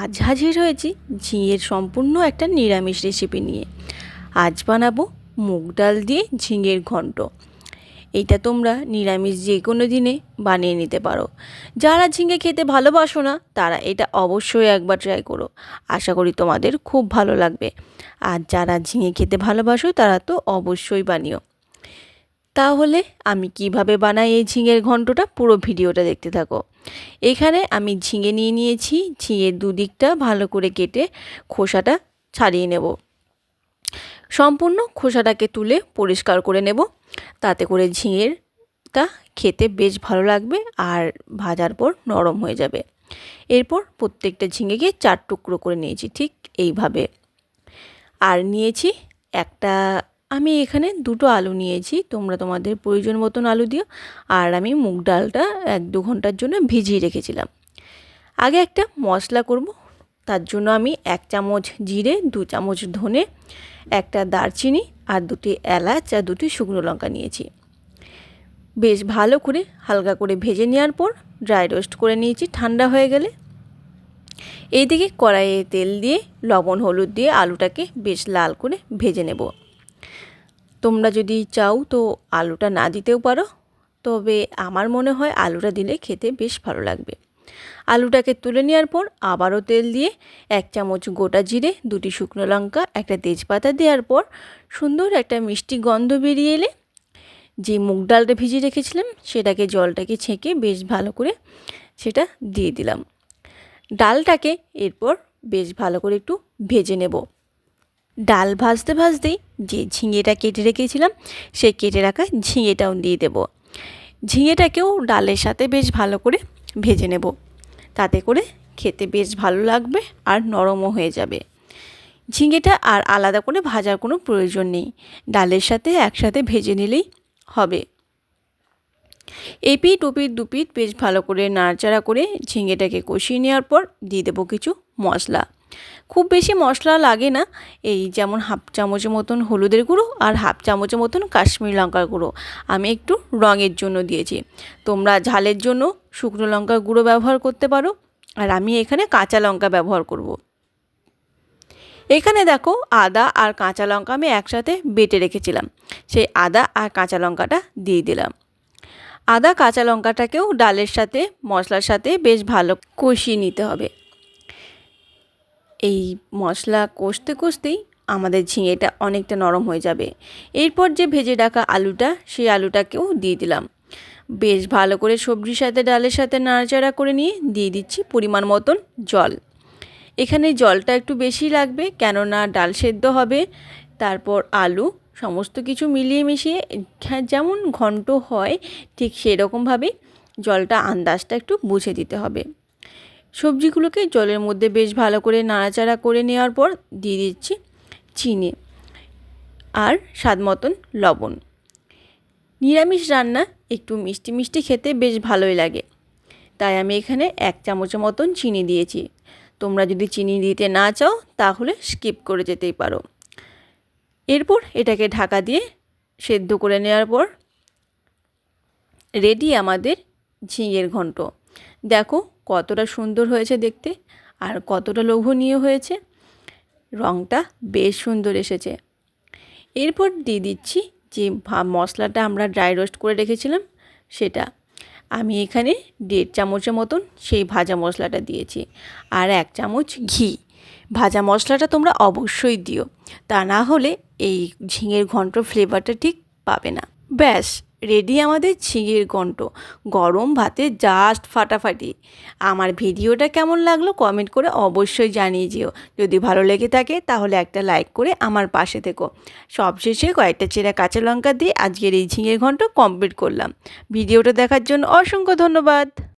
আজ হাজির হয়েছি ঝিঙের সম্পূর্ণ একটা নিরামিষ রেসিপি নিয়ে। আজ বানাবো মুগ ডাল দিয়ে ঝিঙের ঘন্ট। এইটা তোমরা নিরামিষ যে কোনো দিনে বানিয়ে নিতে পারো। যারা ঝিঙে খেতে ভালোবাসো না, তারা এটা অবশ্যই একবার ট্রাই করো। আশা করি তোমাদের খুব ভালো লাগবে। আর যারা ঝিঙে খেতে ভালোবাসো, তারা তো অবশ্যই বানিও। তাহলে আমি কীভাবে বানাই এই ঝিঙের ঘন্টটা? পুরো ভিডিওটা দেখতে থাকো। এখানে আমি ঝিঙে নিয়ে নিয়েছি। ঝিঙের দুদিকটা ভালো করে কেটে খোসাটা ছাড়িয়ে নেব। সম্পূর্ণ খোসাটাকে তুলে পরিষ্কার করে নেব। তাতে করে ঝিঙেরটা খেতে বেশ ভালো লাগবে আর ভাজার পর নরম হয়ে যাবে। এরপর প্রত্যেকটা ঝিঙেকে চার টুকরো করে নিয়েছি ঠিক এইভাবে। আর নিয়েছি একটা আমি এখানে দুটো আলু নিয়েছি। তোমরা তোমাদের প্রয়োজন মতন আলু দিও। আর আমি মুগ ডালটা এক দু ঘণ্টার জন্য ভিজিয়ে রেখেছিলাম। আগে একটা মশলা করব। তার জন্য আমি এক চামচ জিরে, দু চামচ ধনে, একটা দারচিনি আর দুটি এলাচ আর দুটি শুকনো লঙ্কা নিয়েছি। বেশ ভালো করে হালকা করে ভেজে নেওয়ার পর ড্রাই রোস্ট করে নিয়েছি। ঠান্ডা হয়ে গেলে এইদিকে কড়াইয়ে তেল দিয়ে, লবণ, হলুদ দিয়ে আলুটাকে বেশ লাল করে ভেজে নেব। তোমরা যদি চাও তো আলুটা না দিতেও পারো। তবে আমার মনে হয় আলুটা দিলে খেতে বেশ ভালো লাগবে। আলুটাকে তুলে নেওয়ার পর আবারও তেল দিয়ে এক চামচ গোটা জিরে, দুটি শুকনো লঙ্কা, একটা তেজপাতা দেওয়ার পর সুন্দর একটা মিষ্টি গন্ধ বেরিয়ে এলে যে মুগ ডালটা ভিজিয়ে রেখেছিলাম সেটাকে জলটাকে ছেঁকে বেশ ভালো করে সেটা দিয়ে দিলাম। ডালটাকে এরপর বেশ ভালো করে একটু ভেজে নেব। ডাল ভাজতে ভাজতেই যে ঝিঙেটা কেটে রেখেছিলাম সেই কেটে রাখা ঝিঙেটাও দিয়ে দেব। ঝিঙেটাকেও ডালের সাথে বেশ ভালো করে ভেজে নেব। তাতে করে খেতে বেশ ভালো লাগবে আর নরমও হয়ে যাবে। ঝিঙেটা আর আলাদা করে ভাজার কোনো প্রয়োজন নেই। ডালের সাথে একসাথে ভেজে নিলেই হবে। এপিট ওপিট দুপিট বেশ ভালো করে নাড়চাড়া করে ঝিঙেটাকে কষিয়ে নেওয়ার পর দিয়ে দেবো কিছু মশলা। খুব বেশি মশলা লাগে না। এই যেমন হাফ চামচের মতন হলুদের গুঁড়ো আর হাফ চামচের মতন কাশ্মীর লঙ্কার গুঁড়ো আমি একটু রঙের জন্য দিয়েছি। তোমরা ঝালের জন্য শুকনো লঙ্কার গুঁড়ো ব্যবহার করতে পারো আর আমি এখানে কাঁচা লঙ্কা ব্যবহার করব। এখানে দেখো আদা আর কাঁচা লঙ্কা আমি একসাথে বেটে রেখেছিলাম। সেই আদা আর কাঁচা লঙ্কাটা দিয়ে দিলাম। আদা কাঁচা লঙ্কাটাকেও ডালের সাথে মশলার সাথে বেশ ভালো কষিয়ে নিতে হবে। এই মশলা কষতে কষতেই আমাদের ঝিঙেটা অনেকটা নরম হয়ে যাবে। এরপর যে ভেজে রাখা আলুটা, সেই আলুটাকেও দিয়ে দিলাম। বেশ ভালো করে সবজির সাথে, ডালের সাথে নাড়াচাড়া করে নিয়ে দিয়ে দিচ্ছি পরিমাণ মতন জল। এখানে জলটা একটু বেশি লাগবে, কেননা ডাল সেদ্ধ হবে। তারপর আলু, সমস্ত কিছু মিলিয়ে মিশিয়ে যেমন ঘন্ট হয়, ঠিক সেরকমভাবেই জলটা আন্দাজটা একটু বুঝে দিতে হবে। সবজিগুলোকে জলের মধ্যে বেশ ভালো করে নাড়াচাড়া করে নেওয়ার পর দিয়ে দিচ্ছি চিনি আর স্বাদ মতন লবণ। নিরামিষ রান্না একটু মিষ্টি মিষ্টি খেতে বেশ ভালোই লাগে। তাই আমি এখানে এক চামচের মতন চিনি দিয়েছি। তোমরা যদি চিনি দিতে না চাও তাহলে স্কিপ করে যেতেই পারো। এরপর এটাকে ঢাকা দিয়ে সেদ্ধ করে নেওয়ার পর রেডি আমাদের ঝিঙের ঘন্ট। দেখো কতটা সুন্দর হয়েছে দেখতে আর কতটা লোভনীয় হয়েছে। রঙটা বেশ সুন্দর এসেছে। এরপর দিয়ে দিচ্ছি যে মশলাটা আমরা ড্রাই রোস্ট করে রেখেছিলাম সেটা। আমি এখানে দেড় চামচের মতন সেই ভাজা মশলাটা দিয়েছি আর এক চামচ ঘি। ভাজা মশলাটা তোমরা অবশ্যই দিও। তা না হলে এই ঝিঙের ঘন্ট ফ্লেভারটা ঠিক পাবে না। ব্যাস রেডি আমাদের ঝিঙের ঘন্ট। গরম ভাতে জাস্ট ফাটাফাটি। আমার ভিডিওটা কেমন লাগল কমেন্ট করে অবশ্যই জানিয়ে যেও। যদি ভালো লেগে থাকে তাহলে একটা লাইক করে আমার পাশে থেকো। সবশেষে কয়েকটা চেরা কাঁচা লঙ্কা দিয়ে আজকের এই ঝিঙের ঘন্ট কমপ্লিট করলাম। ভিডিওটা দেখার জন্য অসংখ্য ধন্যবাদ।